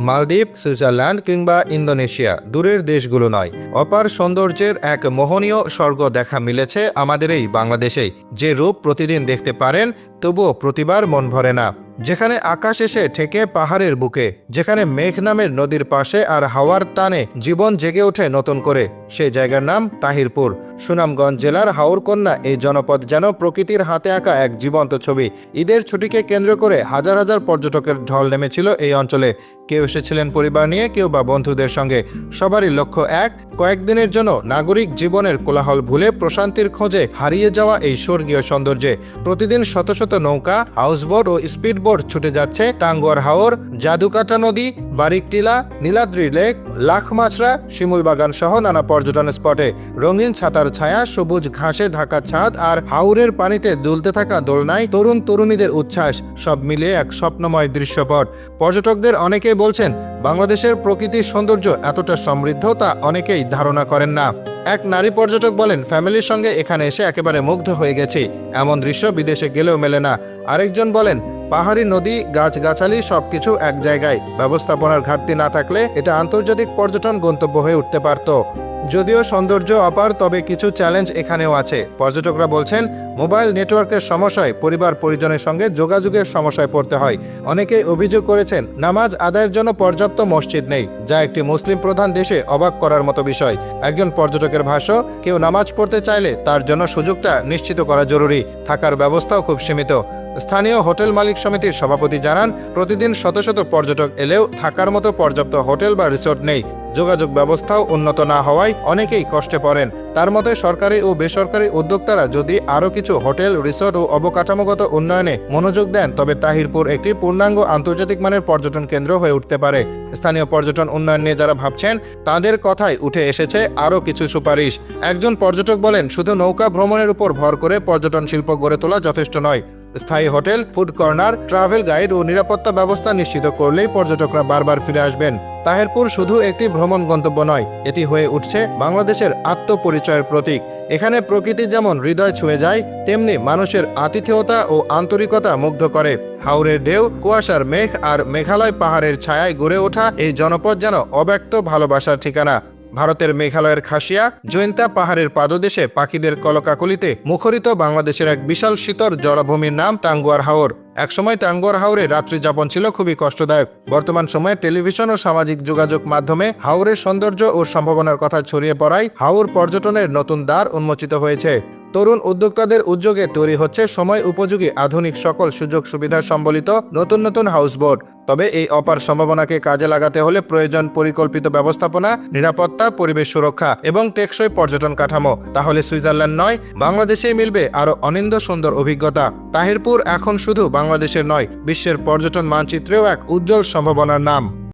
মালদ্বীপ, সুইজারল্যান্ড কিংবা ইন্দোনেশিয়া, দূরের দেশগুলো নয়। অপার সৌন্দর্যের এক মোহনীয় স্বর্গ দেখা মিলেছে আমাদের এই বাংলাদেশেই। যে রূপ প্রতিদিন দেখতে পারেন, তবুও প্রতিবার মন ভরে না। যেখানে আকাশ এসে ঠেকে পাহাড়ের বুকে, যেখানে মেঘ নামের নদীর পাশে আর হাওয়ার টানে জীবন জেগে ওঠে নতুন করে সেই জায়গার নাম তাহিরপুর। সুনামগঞ্জ জেলার হাওরকন্যা এই জনপদ যেন প্রকৃতির হাতে আঁকা এক জীবন্ত ছবি। ঈদের ছুটিকে কেন্দ্র করে হাজার হাজার পর্যটকের ঢল নেমেছিল এই অঞ্চলে। কেউ এসেছিলেন পরিবার নিয়ে, কেউ বা বন্ধুদের সঙ্গে। সবারই লক্ষ্য এক, কয়েকদিনের জন্য নাগরিক জীবনের কোলাহল ভুলে প্রশান্তির খোঁজে হারিয়ে যাওয়া এই স্বর্গীয় সৌন্দর্যে। প্রতিদিন শত শত নৌকা, হাউসবোট ও স্পিডবোট ছুটে যাচ্ছে টাঙ্গুয়ার হাওর, জাদুকাটা নদী বারিকটিলা, নীলাদ্রি লেক লাখমাছড়া শিমুল বাগান সহ নানা পর্যটন স্পটে। রঙিন ছাতার ছায়া, সবুজ ঘাসে ঢাকা ছাদ আর হাওরের পানিতে দুলতে থাকা দোলনায় তরুণ তরুণীদের উচ্ছ্বাস, সব মিলিয়ে এক স্বপ্নময় দৃশ্যপট। পর্যটকদের অনেকেই বলছেন, বাংলাদেশের প্রকৃতির সৌন্দর্য এতটা সমৃদ্ধ তা অনেকেই ধারণা করেন না। এক নারী পর্যটক বলেন, ফ্যামিলির সঙ্গে এখানে এসে একেবারে মুগ্ধ হয়ে গেছি। এমন দৃশ্য বিদেশে গেলেও মেলে না। আরেকজন বলেন পাহাড়ি নদী, গাছগাছালি সবকিছু এক জায়গায়। ব্যবস্থাপনার ঘাটতি না থাকলে এটা আন্তর্জাতিক পর্যটন গন্তব্য হয়ে উঠতে পারত। যদিও সৌন্দর্য অপার, তবে কিছু চ্যালেঞ্জ এখানেও আছে। পর্যটকরা বলছেন, মোবাইল নেটওয়ার্কের সমস্যায় পরিবার পরিজনের সঙ্গে যোগাযোগের সমস্যায় পড়তে হয়। অনেকেই অভিযোগ করেছেন, নামাজ আদায়ের জন্য পর্যাপ্ত মসজিদ নেই, যা একটি মুসলিম প্রধান দেশে অবাক করার মতো বিষয়। একজন পর্যটকের ভাষ্য, কেউ নামাজ পড়তে চাইলে তার জন্য সুযোগটা নিশ্চিত করা জরুরি। থাকার ব্যবস্থাও খুব সীমিত। স্থানীয় হোটেল মালিক সমিতির সভাপতি জানান, প্রতিদিন শত শত পর্যটক এলেও থাকার মতো পর্যাপ্ত হোটেল বা রিসোর্ট নেই। যোগাযোগ ব্যবস্থাও উন্নত না হওয়ায় অনেকেই কষ্টে পড়েন। তার মতে, সরকারি ও বেসরকারি উদ্যোক্তারা যদি আরও কিছু হোটেল, রিসোর্ট ও অবকাঠামোগত উন্নয়নে মনোযোগ দেন, তবে তাহিরপুর একটি পূর্ণাঙ্গ আন্তর্জাতিক মানের পর্যটন কেন্দ্র হয়ে উঠতে পারে। স্থানীয় পর্যটন উন্নয়ন নিয়ে যারা ভাবছেন, তাদের কথায় উঠে এসেছে আরও কিছু সুপারিশ। একজন পর্যটক বলেন, শুধু নৌকা ভ্রমণের উপর ভর করে পর্যটন শিল্প গড়ে তোলা যথেষ্ট নয়। স্থায়ী hotel, food corner, travel guide ও নিরাপত্তা ব্যবস্থা নিশ্চিত করলেই পর্যটকরা বারবার ফিরে আসবেন। তাহেরপুর শুধু একটি ভ্রমণ গন্তব্য নয়, এটি হয়ে উঠছে বাংলাদেশের আত্মপরিচয়ের প্রতীক। এখানে প্রকৃতি যেমন হৃদয় ছুঁয়ে যায়, তেমনি মানুষের আতিথেয়তা ও আন্তরিকতা মুগ্ধ করে। হাওরের ঢেউ, কুয়াশার মেঘ আর মেঘালয় পাহাড়ের ছায়ায় গড়ে ওঠা এই জনপদ যেন অব্যক্ত ভালোবাসার ঠিকানা। ভারতের মেঘালয়ের খাসিয়া, জৈন্তা পাহাড়ের পাদদেশে পাখিদের কলকাকলিতে মুখরিত বাংলাদেশের এক বিশাল শীতর জলাভূমির নাম টাঙ্গুয়ার হাওর। একসময় টাঙ্গুয়ার হাওরে রাত্রি যাপন ছিল খুবই কষ্টদায়ক। বর্তমান সময়ে টেলিভিশন ও সামাজিক যোগাযোগ মাধ্যমে হাওরের সৌন্দর্য ও সম্ভাবনার কথা ছড়িয়ে পড়ায় হাওর পর্যটনের নতুন দ্বার উন্মোচিত হয়েছে। তরুণ উদ্যোক্তাদের উদ্যোগে তৈরি হচ্ছে সময় উপযোগী আধুনিক সকল সুযোগ সুবিধা সম্বলিত নতুন নতুন হাউসবোট তবে এই অপার সম্ভাবনাকে কাজে লাগাতে হলে প্রয়োজন পরিকল্পিত ব্যবস্থাপনা, নিরাপত্তা, পরিবেশ সুরক্ষা এবং টেকসই পর্যটন কাঠামো। তাহলে সুইজারল্যান্ড নয়, বাংলাদেশেই মিলবে আরও অনিন্দ সুন্দর অভিজ্ঞতা। তাহিরপুর এখন শুধু বাংলাদেশের নয়, বিশ্বের পর্যটন মানচিত্রেও এক উজ্জ্বল সম্ভাবনার নাম।